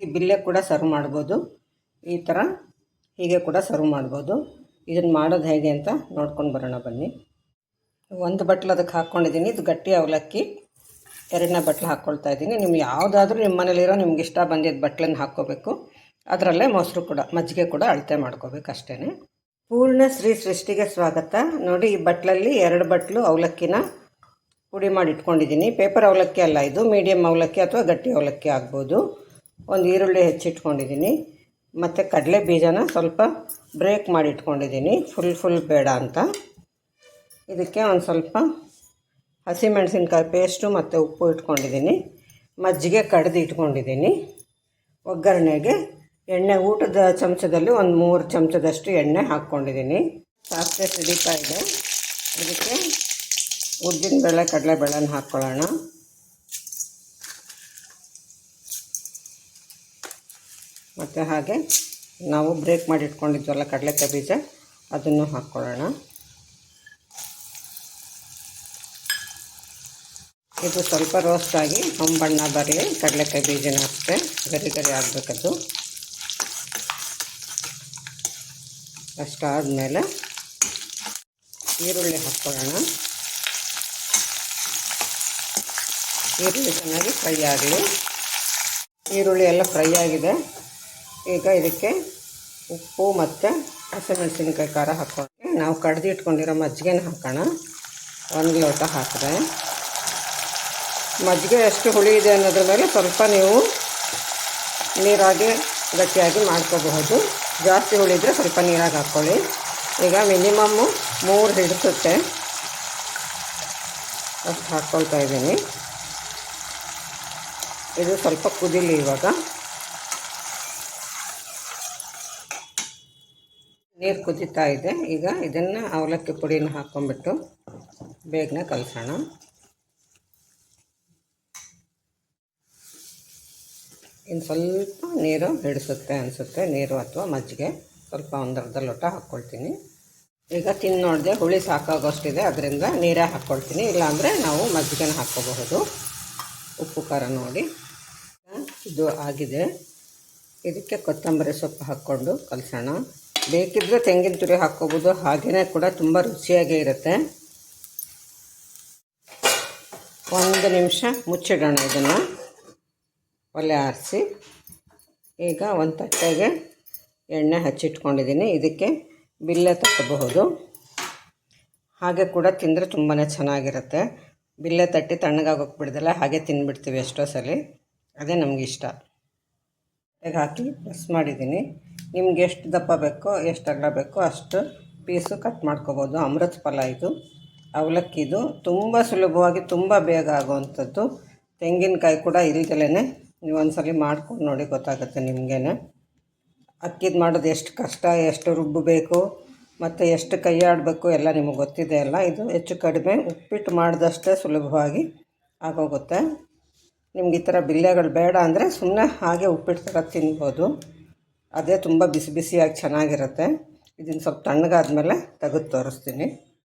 ಈ ಬಿಲ್ಲೆ ಕೂಡ ಸರ್ವ್ ಮಾಡ್ಬೋದು. ಈ ಥರ ಹೀಗೆ ಕೂಡ ಸರ್ವ್ ಮಾಡ್ಬೋದು. ಇದನ್ನು ಮಾಡೋದು ಹೇಗೆ ಅಂತ ನೋಡ್ಕೊಂಡು ಬರೋಣ ಬನ್ನಿ. ಒಂದು ಬಟ್ಲು ಅದಕ್ಕೆ ಹಾಕ್ಕೊಂಡಿದ್ದೀನಿ ಇದು ಗಟ್ಟಿ ಅವಲಕ್ಕಿ. ಎರಡನೇ ಬಟ್ಲು ಹಾಕ್ಕೊಳ್ತಾ ಇದ್ದೀನಿ. ನಿಮ್ಗೆ ಯಾವುದಾದ್ರೂ ನಿಮ್ಮ ಮನೇಲಿರೋ ನಿಮ್ಗೆ ಇಷ್ಟ ಬಂದಿದ್ದ ಬಟ್ಲನ್ನು ಹಾಕ್ಕೋಬೇಕು. ಅದರಲ್ಲೇ ಮೊಸರು ಕೂಡ, ಮಜ್ಜಿಗೆ ಕೂಡ ಅಳತೆ ಮಾಡ್ಕೋಬೇಕು ಅಷ್ಟೇ ಪೂರ್ಣ ಶ್ರೀ ಸೃಷ್ಟಿಗೆ ಸ್ವಾಗತ. ನೋಡಿ, ಈ ಬಟ್ಲಲ್ಲಿ ಎರಡು ಬಟ್ಲು ಅವಲಕ್ಕಿನ ಪುಡಿ ಮಾಡಿ ಇಟ್ಕೊಂಡಿದ್ದೀನಿ. ಪೇಪರ್ ಅವಲಕ್ಕಿ ಅಲ್ಲ ಇದು ಮೀಡಿಯಮ್ ಅವಲಕ್ಕಿ ಅಥವಾ ಗಟ್ಟಿ ಅವಲಕ್ಕಿ ಆಗ್ಬೋದು. ಒಂದು ಈರುಳ್ಳಿ ಹೆಚ್ಚಿಟ್ಕೊಂಡಿದ್ದೀನಿ. ಮತ್ತು ಕಡಲೆ ಬೀಜನ ಸ್ವಲ್ಪ ಬ್ರೇಕ್ ಮಾಡಿ ಇಟ್ಕೊಂಡಿದ್ದೀನಿ ಫುಲ್ ಫುಲ್ ಬೇಡ ಅಂತ. ಇದಕ್ಕೆ ಒಂದು ಸ್ವಲ್ಪ ಹಸಿಮೆಣಸಿನ್ಕಾಯಿ ಪೇಸ್ಟು ಮತ್ತು ಉಪ್ಪು ಇಟ್ಕೊಂಡಿದ್ದೀನಿ. ಮಜ್ಜಿಗೆ ಕಡ್ದು ಇಟ್ಕೊಂಡಿದ್ದೀನಿ. ಒಗ್ಗರಣೆಗೆ ಎಣ್ಣೆ, ಊಟದ ಚಮಚದಲ್ಲಿ ಒಂದು ಮೂರು ಚಮಚದಷ್ಟು ಎಣ್ಣೆ ಹಾಕ್ಕೊಂಡಿದ್ದೀನಿ. ಸಾಸಿವೆ ಸಿಡಿತಾ ಇದೆ. ಇದಕ್ಕೆ ಕಡಲೆ ಬೇಳೆನ ಹಾಕ್ಕೊಳ್ಳೋಣ ಮತ್ತು ಹಾಗೆ ನಾವು ಬ್ರೇಕ್ ಮಾಡಿ ಇಟ್ಕೊಂಡಿದ್ವಲ್ಲ ಕಡಲೆಕಾಯಿ ಬೀಜ, ಅದನ್ನು ಹಾಕ್ಕೊಳ್ಳೋಣ ಇದು ಸ್ವಲ್ಪ ರೋಸ್ಟ್ ಆಗಿ ಹೊಂಬಣ್ಣ ಬರಲಿ, ಕಡಲೆಕಾಯಿ ಬೀಜನ ಅಷ್ಟೇ, ಗರಿ ಗರಿ ಆಗಬೇಕದು. ಅಷ್ಟಾದಮೇಲೆ ಈರುಳ್ಳಿ ಹಾಕ್ಕೊಳ್ಳೋಣ ಈರುಳ್ಳಿ ಚೆನ್ನಾಗಿ ಫ್ರೈ ಆಗಲಿ. ಈರುಳ್ಳಿ ಎಲ್ಲ ಫ್ರೈ ಆಗಿದೆ. ಈಗ ಇದಕ್ಕೆ ಉಪ್ಪು ಮತ್ತು ಹಸಿಮೆಣಸಿನ್ಕಾಯಿ ಖಾರ ಹಾಕೋಣ. ನಾವು ಕಡ್ದು ಇಟ್ಕೊಂಡಿರೋ ಮಜ್ಜಿಗೆನ ಹಾಕೋಣ. ಒಂದು ಲೋಟ ಹಾಕಿದೆ ಮಜ್ಜಿಗೆ ಎಷ್ಟು ಹುಳಿ ಇದೆ ಅನ್ನೋದ್ರ ಮೇಲೆ ಸ್ವಲ್ಪ ನೀವು ನೀರಾಗಿ ಗಟ್ಟಿಯಾಗಿ ಮಾಡ್ಕೋಬಹುದು. ಜಾಸ್ತಿ ಹುಳಿ ಇದ್ದರೆ ಸ್ವಲ್ಪ ನೀರಾಗಿ ಹಾಕ್ಕೊಳ್ಳಿ ಈಗ ಮಿನಿಮಮ್ಮು ಮೂರು ಹಿಡಿಸುತ್ತೆ. ಅಷ್ಟು ಹಾಕ್ಕೊಳ್ತಾ ಇದ್ದೀನಿ. ಇದು ಸ್ವಲ್ಪ ಕುದಿಲಿ ಇವಾಗ. ನೀರು ಕುದೀತಾ ಇದೆ. ಈಗ ಇದನ್ನು ಅವಲಕ್ಕಿ ಪುಡಿನ ಹಾಕ್ಕೊಂಬಿಟ್ಟು ಬೇಗನೆ ಕಲಸೋಣ. ಇನ್ನು ಸ್ವಲ್ಪ ನೀರು ಹಿಡಿಸುತ್ತೆ ಅನಿಸುತ್ತೆ. ನೀರು ಅಥವಾ ಮಜ್ಜಿಗೆ. ಸ್ವಲ್ಪ ಒಂದರ್ಧ ಲೋಟ ಹಾಕ್ಕೊಳ್ತೀನಿ ಈಗ ತಿಂದು ನೋಡಿದೆ ಹುಳಿ ಸಾಕಾಗೋಷ್ಟಿದೆ. ಅದರಿಂದ ನೀರೇ ಹಾಕ್ಕೊಳ್ತೀನಿ ಇಲ್ಲಾಂದರೆ ನಾವು ಮಜ್ಜಿಗೆನ ಹಾಕ್ಕೋಬಹುದು ಉಪ್ಪು, ಖಾರ ನೋಡಿ. ಇದು ಆಗಿದೆ. ಇದಕ್ಕೆ ಕೊತ್ತಂಬರಿ ಸೊಪ್ಪು ಹಾಕ್ಕೊಂಡು ಕಲಸೋಣ. ಬೇಕಿದ್ದರೆ ತೆಂಗಿನ ತುರಿ ಹಾಕ್ಕೋಬೋದು. ಹಾಗೆಯೇ ಕೂಡ ತುಂಬ ರುಚಿಯಾಗೇ ಇರುತ್ತೆ. ಒಂದು ನಿಮಿಷ ಮುಚ್ಚಿಡೋಣ ಇದನ್ನು. ಒಲೆ ಆರಿಸಿ. ಈಗ ಒಂದು ತಟ್ಟೆಗೆ ಎಣ್ಣೆ ಹಚ್ಚಿಟ್ಕೊಂಡಿದ್ದೀನಿ. ಇದಕ್ಕೆ ಬಿಲ್ಲೆ ತಟ್ಟಬಹುದು. ಹಾಗೆ ಕೂಡ ತಿಂದರೆ ತುಂಬಾ ಚೆನ್ನಾಗಿರುತ್ತೆ. ಬಿಲ್ಲೆ ತಟ್ಟಿ ತಣ್ಣಗಾಗೋಕೆ ಬಿಡ್ದಲ್ಲ, ಹಾಗೆ ತಿಂದ್ಬಿಡ್ತೀವಿ ಎಷ್ಟೋ ಸಲ. ಅದೇ ನಮಗಿಷ್ಟ ಹಾಕಿ ಪ್ರೆಸ್ ಮಾಡಿದ್ದೀನಿ. ನಿಮ್ಗೆ ಎಷ್ಟು ದಪ್ಪ ಬೇಕೋ, ಎಷ್ಟು ಅಗಲ ಬೇಕೋ ಅಷ್ಟು ಪೀಸು ಕಟ್ ಮಾಡ್ಕೋಬೋದು. ಅಮೃತ ಫಲ ಇದು. ಅವಲಕ್ಕಿದು ತುಂಬ ಸುಲಭವಾಗಿ ತುಂಬ ಬೇಗ ಆಗುವಂಥದ್ದು. ತೆಂಗಿನಕಾಯಿ ಕೂಡ ಇಲ್ದಲೇ ನೀವು ಒಂದ್ಸಲ ಮಾಡ್ಕೊಂಡು ನೋಡಿ ಗೊತ್ತಾಗುತ್ತೆ ನಿಮಗೇನೆ. ಅಕ್ಕಿದು ಮಾಡೋದು ಎಷ್ಟು ಕಷ್ಟ, ಎಷ್ಟು ರುಬ್ಬಬೇಕು ಮತ್ತು ಎಷ್ಟು ಕೈ ಆಡಬೇಕು ಎಲ್ಲ ನಿಮಗೆ ಗೊತ್ತಿದೆ ಅಲ್ಲ. ಇದು ಹೆಚ್ಚು ಕಡಿಮೆ ಉಪ್ಪಿಟ್ಟು ಮಾಡಿದಷ್ಟೇ ಸುಲಭವಾಗಿ ಆಗೋಗುತ್ತೆ. ನಿಮ್ಗೆ ಈ ಥರ ಬಿಲ್ಲೆಗಳು ಬೇಡ ಅಂದರೆ ಸುಮ್ಮನೆ ಹಾಗೆ ಉಪ್ಪಿಟ್ಟು ಥರ ತಿನ್ಬೋದು. ಅದೇ ತುಂಬ ಬಿಸಿ ಬಿಸಿಯಾಗಿ ಚೆನ್ನಾಗಿರುತ್ತೆ. ಇದನ್ನು ಸ್ವಲ್ಪ ತಣ್ಣಗಾದ್ಮೇಲೆ ತೆಗೆದು ತೋರಿಸ್ತೀನಿ.